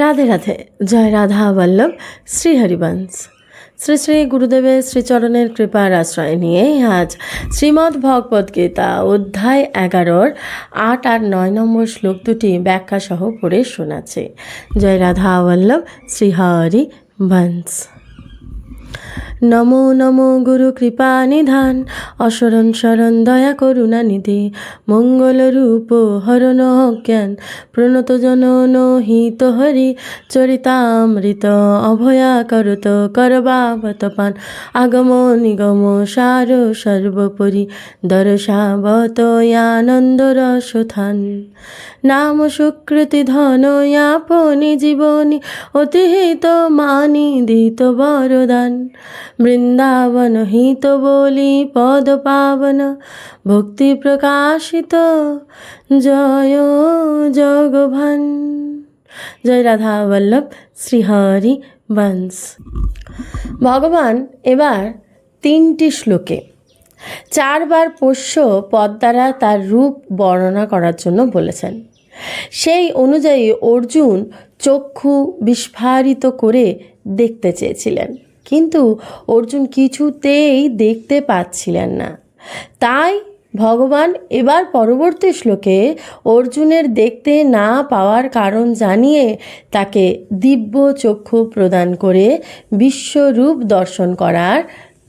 রাধে রাধে, জয় রাধা বল্লভ, শ্রী হরিবংশ। শ্রী শ্রী গুরুদেবের শ্রীচরণের কৃপার আশ্রয় নিয়ে আজ শ্রীমদ্ ভগবদ গীতা অধ্যায় এগারোর আট আর নয় নম্বর শ্লোক দুটি ব্যাখ্যা সহ পড়ে শোনাচ্ছে। জয় রাধা বল্লভ, শ্রী হরি বংশ নমো নমো গুরু কৃপা নিধান অসরণ শরণ দয়া করুণা নিধি। মঙ্গল রূপ হরণ জ্ঞান প্রণত জন হিত হরি। চরিতামৃত অভয়া করত করবাবত পান। আগম নিগম সার সর্বোপরি দর্শাবত আনন্দ রসথান নাম সুকৃতি ধন আপনি জীবনী, অতিহিত মানি দিত বরদান। বৃন্দাবন হিত বলি পদ পাবন, ভক্তি প্রকাশিত, জয় জগভান জয় রাধা বল্লভ, শ্রীহরি বংশ ভগবান, এবার তিনটি শ্লোকে। চারবার পোষ্য পদ দ্বারা তার রূপ বর্ণনা করার জন্য বলেছেন। সেই অনুযায়ী অর্জুন চক্ষু বিস্ফারিত করে দেখতে চেয়েছিলেন। কিন্তু অর্জুন কিছুতেই দেখতে পাচ্ছিলেন না। তাই ভগবান এবার পরবর্তী শ্লোকে অর্জুনের দেখতে না পাওয়ার কারণ জানিয়ে তাকে দিব্য চক্ষু প্রদান করে বিশ্বরূপ দর্শন করার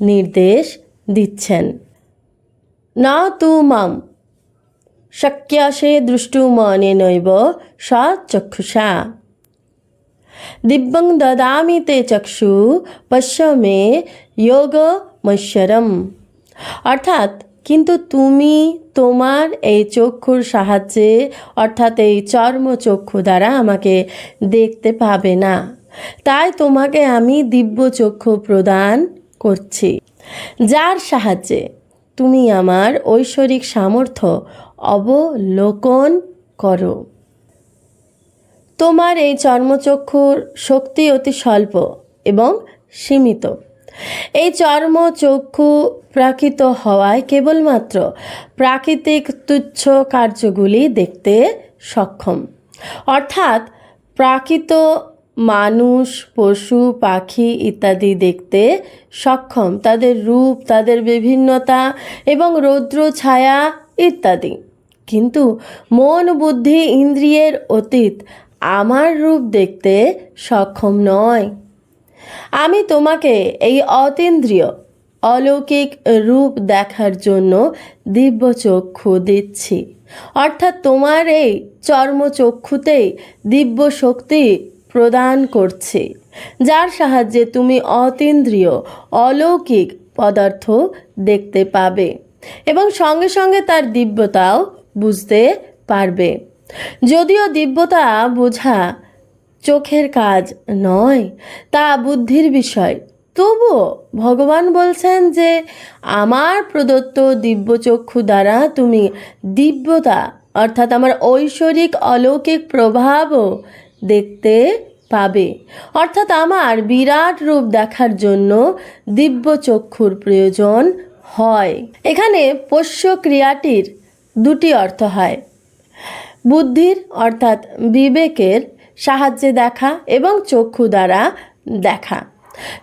নির্দেশ দিচ্ছেন। না তু মাম, শক্যাসে দৃষ্টুমনেনৈব সা চক্ষুষা। দিব্যং দদামি তে চক্ষু পশ্য মে যোগমৈশ্বরম অর্থাৎ কিন্তু তুমি তোমার এই চক্ষুর সাহায্যে অর্থাৎ এই চর্ম চক্ষু দ্বারা আমাকে দেখতে পাবে না তাই তোমাকে আমি দিব্য চক্ষু প্রদান করছি যার সাহায্যে তুমি আমার ঐশ্বরিক সামর্থ্য অবলোকন করো তোমার এই চর্মচক্ষুর শক্তি অতি স্বল্প এবং সীমিত। এই চর্মচক্ষু প্রাকৃত হওয়ায় কেবলমাত্র প্রাকৃতিক তুচ্ছ কার্যগুলি দেখতে সক্ষম। অর্থাৎ প্রাকৃত মানুষ, পশু, পাখি ইত্যাদি দেখতে সক্ষম। তাদের রূপ, তাদের বিভিন্নতা এবং রৌদ্র, ছায়া ইত্যাদি। কিন্তু মন, বুদ্ধি, ইন্দ্রিয়ের অতীত আমার রূপ দেখতে সক্ষম নয়। আমি তোমাকে এই অতীন্দ্রিয়, অলৌকিক রূপ দেখার জন্য দিব্য চক্ষু দিচ্ছি। অর্থাৎ তোমার এই চর্মচক্ষুতেই দিব্য শক্তি প্রদান করছে, যার সাহায্যে তুমি অতীন্দ্রিয়, অলৌকিক পদার্থ দেখতে পাবে এবং সঙ্গে সঙ্গে তার দিব্যতাও বুঝতে পারবে। যদিও দিব্যতা বোঝা চোখের কাজ নয়, তা বুদ্ধির বিষয়। তবুও ভগবান বলছেন যে, আমার প্রদত্ত দিব্যচক্ষু দ্বারা তুমি দিব্যতা, অর্থাৎ আমার ঐশ্বরিক অলৌকিক প্রভাবও দেখতে পাবে। অর্থাৎ আমার বিরাট রূপ দেখার জন্য দিব্য চক্ষুর প্রয়োজন হয়। এখানে পোষ্য ক্রিয়াটির দুটি অর্থ হয়। বুদ্ধির, অর্থাৎ বিবেকের সাহায্যে দেখা এবং চক্ষু দ্বারা দেখা।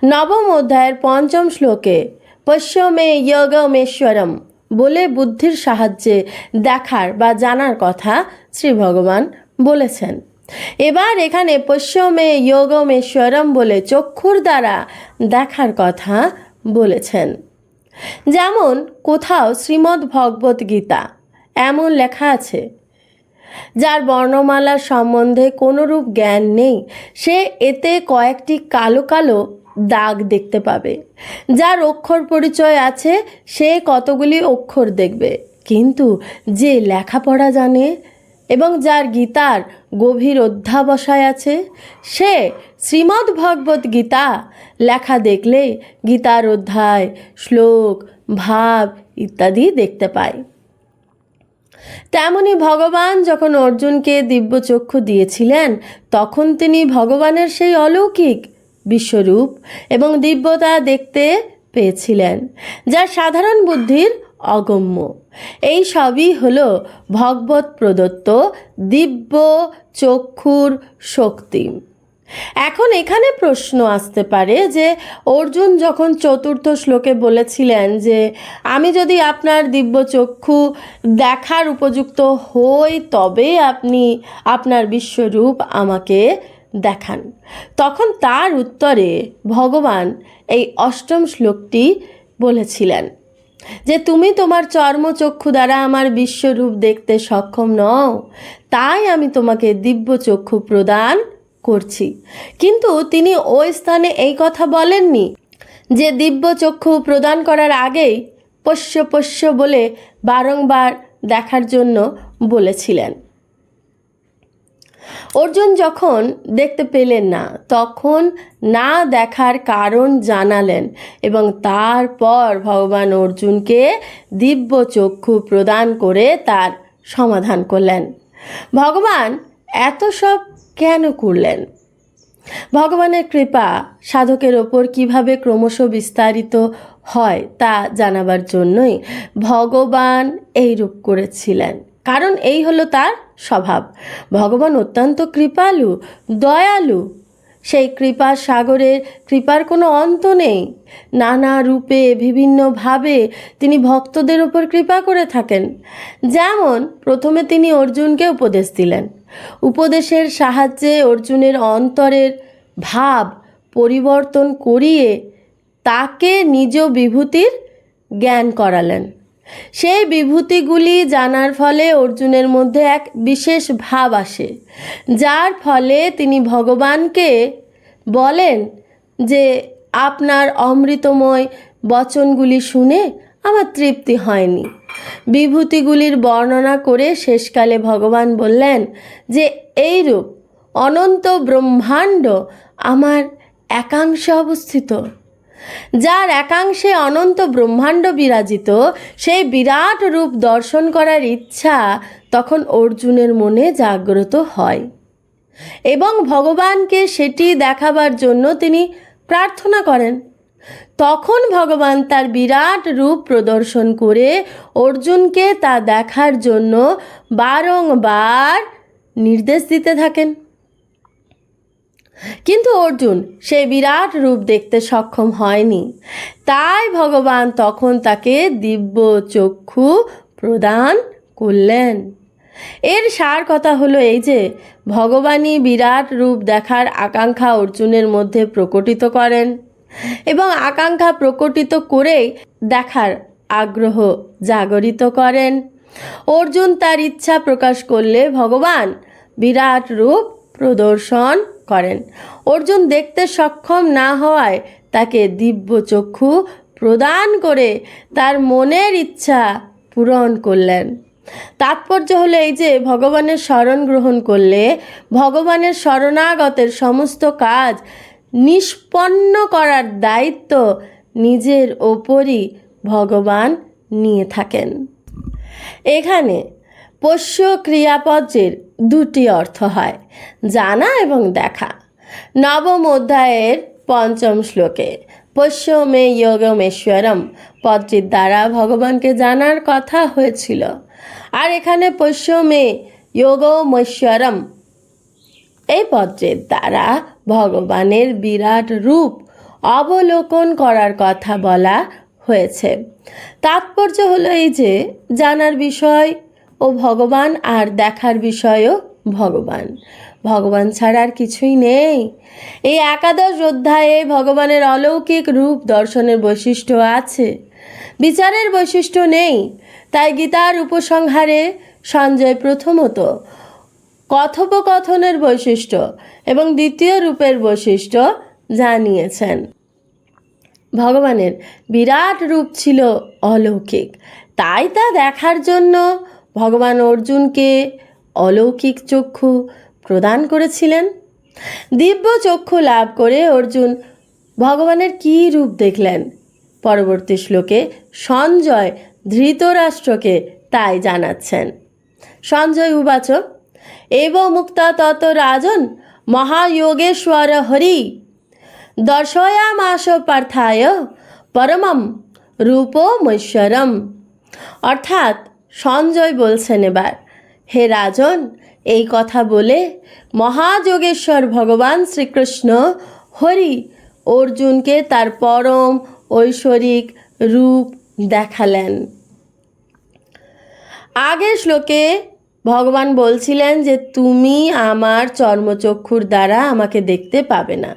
নবম অধ্যায়ের পঞ্চম শ্লোকে পশ্চিমে যোগমেশ্বরম বলে বুদ্ধির সাহায্যে দেখার বা জানার কথা শ্রী ভগবান বলেছেন। এবার এখানে পশ্চিমে যোগমেশ্বরম বলে চক্ষুর দ্বারা দেখার কথা বলেছেন। যেমন, কোথাও শ্রীমদ্ ভগবত গীতা, এমন লেখা আছে যার বর্ণমালার সম্বন্ধে কোনোরূপ জ্ঞান নেই, সে এতে কয়েকটি কালো কালো দাগ দেখতে পাবে। যার অক্ষর পরিচয় আছে, সে কতগুলি অক্ষর দেখবে। কিন্তু যে লেখাপড়া জানে এবং যার গীতার গভীর অধ্যাবসায় আছে, সে শ্রীমদ্ ভগবত গীতা লেখা দেখলে গীতার অধ্যায়, শ্লোক, ভাব ইত্যাদি দেখতে পায়। তেমনি ভগবান যখন অর্জুনকে দিব্য চক্ষু দিয়েছিলেন, তখন তিনি ভগবানের সেই অলৌকিক বিশ্বরূপ এবং দিব্যতা দেখতে পেয়েছিলেন, যা সাধারণ বুদ্ধির অগম্য। এই সবই হল ভগবত প্রদত্ত দিব্য চক্ষুর শক্তি। এখন এখানে প্রশ্ন আসতে পারে যে, অর্জুন যখন চতুর্থ শ্লোকে বলেছিলেন যে, আমি যদি আপনার দিব্য চক্ষু দেখার উপযুক্ত হই, তবে আপনি আপনার বিশ্বরূপ আমাকে দেখান। তখন তার উত্তরে ভগবান এই অষ্টম শ্লোকটি বলেছিলেন যে, তুমি তোমার চর্মচক্ষু দ্বারা আমার বিশ্বরূপ দেখতে সক্ষম নও। তাই আমি তোমাকে দিব্য চক্ষু প্রদান করছি। কিন্তু তিনি ওই স্থানে এই কথা বলেননি যে দিব্য চক্ষু প্রদান করার আগেই পোষ্য পোষ্য বলে বারংবার দেখার জন্য বলেছিলেন। অর্জুন যখন দেখতে পেলেন না, তখন না দেখার কারণ জানালেন এবং তারপর ভগবান অর্জুনকে দিব্য চক্ষু প্রদান করে তার সমাধান করলেন। ভগবান এত সব কেন করলেন? ভগবানের কৃপা সাধকের ওপর কীভাবে ক্রমশ বিস্তারিত হয় তা জানাবার জন্যই ভগবান এই রূপ করেছিলেন। কারণ এই হলো তার স্বভাব। ভগবান অত্যন্ত কৃপালু, দয়ালু। সেই কৃপা সাগরের কৃপার কোনো অন্ত নেই। নানা রূপে, বিভিন্নভাবে তিনি ভক্তদের ওপর কৃপা করে থাকেন। যেমন, প্রথমে তিনি অর্জুনকে উপদেশ দিলেন। উপদেশের সাহায্যে অর্জুনের অন্তরের ভাব পরিবর্তন করিয়ে তাকে নিজ বিভূতির জ্ঞান করালেন। সেই বিভূতিগুলি জানার ফলে অর্জুনের মধ্যে এক বিশেষ ভাব আসে, যার ফলে তিনি ভগবানকে বলেন যে, আপনার অমৃতময় বচনগুলি শুনে আমার তৃপ্তি হয়নি। বিভূতিগুলির বর্ণনা করে শেষকালে ভগবান বললেন যে, এইরূপ অনন্ত ব্রহ্মাণ্ড আমার একাংশে অবস্থিত। যার একাংশে অনন্ত ব্রহ্মাণ্ড বিরাজিত, সেই বিরাট রূপ দর্শন করার ইচ্ছা তখন অর্জুনের মনে জাগ্রত হয়। এবং ভগবানকে সেটি দেখাবার জন্য তিনি প্রার্থনা করেন। তখন ভগবান তার বিরাট রূপ প্রদর্শন করে অর্জুনকে তা দেখার জন্য বারংবার নির্দেশ দিতে থাকেন। কিন্তু অর্জুন সেই বিরাট রূপ দেখতে সক্ষম হয়নি। তাই ভগবান তখন তাকে দিব্য চক্ষু প্রদান করলেন। এর সার কথা হলো এই যে, ভগবানই বিরাট রূপ দেখার আকাঙ্ক্ষা অর্জুনের মধ্যে প্রকটিত করেন। এবং আকাঙ্ক্ষা প্রকটিত করেই দেখার আগ্রহ জাগরিত করেন। অর্জুন তার ইচ্ছা প্রকাশ করলে ভগবান বিরাট রূপ প্রদর্শন করেন। অর্জুন দেখতে সক্ষম না হওয়ায় তাকে দিব্য চক্ষু প্রদান করে তার মনের ইচ্ছা পূরণ করলেন। তাৎপর্য হলো এই যে, ভগবানের শরণ গ্রহণ করলে ভগবানের শরণাগতের সমস্ত কাজ নিষ্পন্ন করার দায়িত্ব নিজের ওপরই ভগবান নিয়ে থাকেন। এখানে পোষ্য ক্রিয়াপদের দুটি অর্থ হয়, জানা এবং দেখা। নবম অধ্যায়ের পঞ্চম শ্লোকে, পোষ্য মে যোগমেশ্বরম পদটির দ্বারা ভগবানকে জানার কথা হয়েছিল। আর এখানে পোষ্য মে যোগমেশ্বরম এই পত্রের দ্বারা ভগবানের বিরাট রূপ অবলোকন করার কথা বলা হয়েছে। তাৎপর্য হলো এই যে, জানার বিষয় ও ভগবান আর দেখার বিষয়ও ভগবান। ভগবান ছাড়া আর কিছুই নেই। এই একাদশ অধ্যায়ে ভগবানের অলৌকিক রূপ দর্শনের বৈশিষ্ট্য আছে। বিচারের বৈশিষ্ট্য নেই। তাই গীতার উপসংহারে সঞ্জয় প্রথমত কথোপকথনের বৈশিষ্ট্য এবং দ্বিতীয় রূপের বৈশিষ্ট্য জানিয়েছেন। ভগবানের বিরাট রূপ ছিল অলৌকিক। তাই তা দেখার জন্য ভগবান অর্জুনকে অলৌকিক চক্ষু প্রদান করেছিলেন। দিব্য চক্ষু লাভ করে অর্জুন ভগবানের কী রূপ দেখলেন? পরবর্তী শ্লোকে সঞ্জয় ধৃতরাষ্ট্রকে তাই জানাচ্ছেন। সঞ্জয় উবাচ এব মুক্তা তত রাজন মহাযোগেশ্বর হরি দর্শয়ামাস পার্থায় পরমম রূপমৈশ্বরম অর্থাৎ সঞ্জয় বলছেন এবার, হে রাজন, এই কথা বলে মহাযোগেশ্বর ভগবান শ্রীকৃষ্ণ হরি অর্জুনকে তার পরম ঐশ্বরিক রূপ দেখালেন। আগের শ্লোকে ভগবান বলছিলেন যে তুমি আমার চর্মচক্ষুর দ্বারা আমাকে দেখতে পাবে না।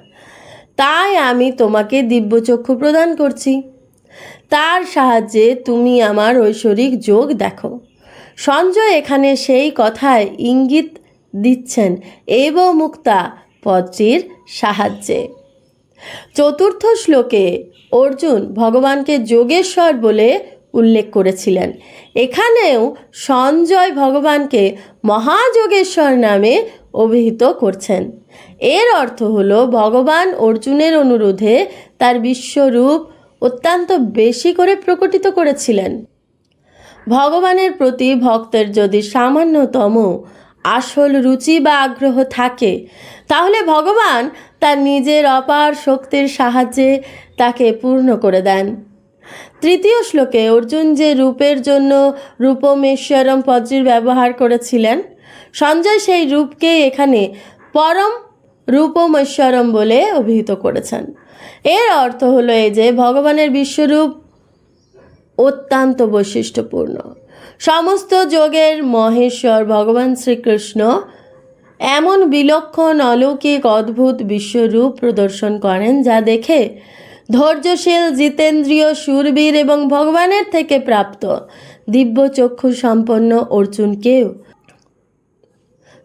তাই আমি তোমাকে দিব্যচক্ষু প্রদান করছি। তার সাহায্যে তুমি আমার ঐশ্বরিক যোগ দেখো। সঞ্জয় এখানে সেই কথায় ইঙ্গিত দিচ্ছেন এব মুক্তা পদটির সাহায্যে। চতুর্থ শ্লোকে অর্জুন ভগবানকে যোগেশ্বর বলে উল্লেখ করেছিলেন। এখানেও সঞ্জয় ভগবানকে মহাযোগেশ্বর নামে অভিহিত করছেন। এর অর্থ হলো, ভগবান অর্জুনের অনুরোধে তার বিশ্বরূপ অত্যন্ত বেশি করে প্রকটিত করেছিলেন। ভগবানের প্রতি ভক্তের যদি সামান্যতম আসল রুচি বা আগ্রহ থাকে, তাহলে ভগবান তার নিজের অপার শক্তির সাহায্যে তাকে পূর্ণ করে দেন। তৃতীয় শ্লোকে অর্জুন যে রূপের জন্য রূপমেশ্বরম পদ্রির ব্যবহার করেছিলেন, সঞ্জয় সেই রূপকে এখানে পরম রূপমেশ্বরম বলে অভিহিত করেছেন। এর অর্থ হলো এই যে ভগবানের বিশ্বরূপ অত্যন্ত বৈশিষ্ট্যপূর্ণ। সমস্ত যোগের মহেশ্বর ভগবান শ্রীকৃষ্ণ এমন বিলক্ষণ অলৌকিক অদ্ভুত বিশ্বরূপ প্রদর্শন করেন যা দেখে ধৈর্যশীল জিতেন্দ্রীয় সুরবীর এবং ভগবানের থেকে প্রাপ্ত। দিব্য চক্ষু সম্পন্ন অর্জুনকেও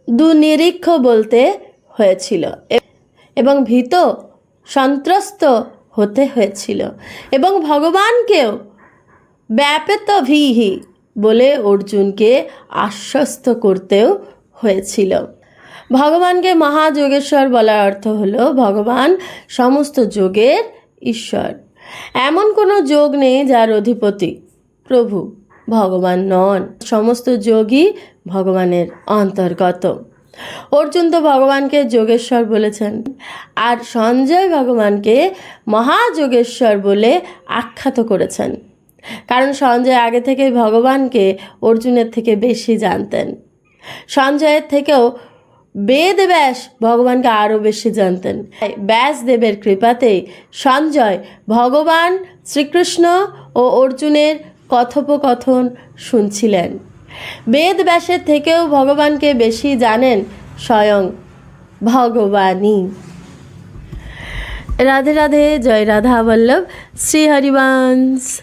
দুনিরীক্ষ বলতে হয়েছিল এবং ভীত, সন্ত্রস্ত হতে হয়েছিল এবং ভগবানকেও ব্যাপেত ভিহি বলে অর্জুনকে আশ্বস্ত করতেও হয়েছিল। ভগবানকে মহাযোগেশ্বর বলার অর্থ হলো, ভগবান সমস্ত যোগের ঈশ্বর। এমন কোনো যোগ নেই যার অধিপতি প্রভু, ভগবান নন। সমস্ত যোগই ভগবানের অন্তর্গত। অর্জুন তো ভগবানকে যোগেশ্বর বলেছেন। আর সঞ্জয় ভগবানকে মহাযোগেশ্বর বলে আখ্যাত করেছেন। কারণ সঞ্জয় আগে থেকে ভগবানকে অর্জুনের থেকে বেশি জানতেন। সঞ্জয়ের থেকেও বেদ ব্যাস ভগবানকে আরও বেশি জানতেন। ব্যাসদেবের কৃপাতেই সঞ্জয় ভগবান শ্রীকৃষ্ণ ও অর্জুনের কথোপকথন শুনছিলেন। বেদ ব্যাসের থেকেও ভগবানকে বেশি জানেন স্বয়ং ভগবানই। রাধে রাধে, জয় রাধা বল্লভ, শ্রী হরিবংশ।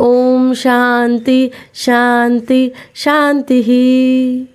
ওম শান্তি শান্তি শান্তি।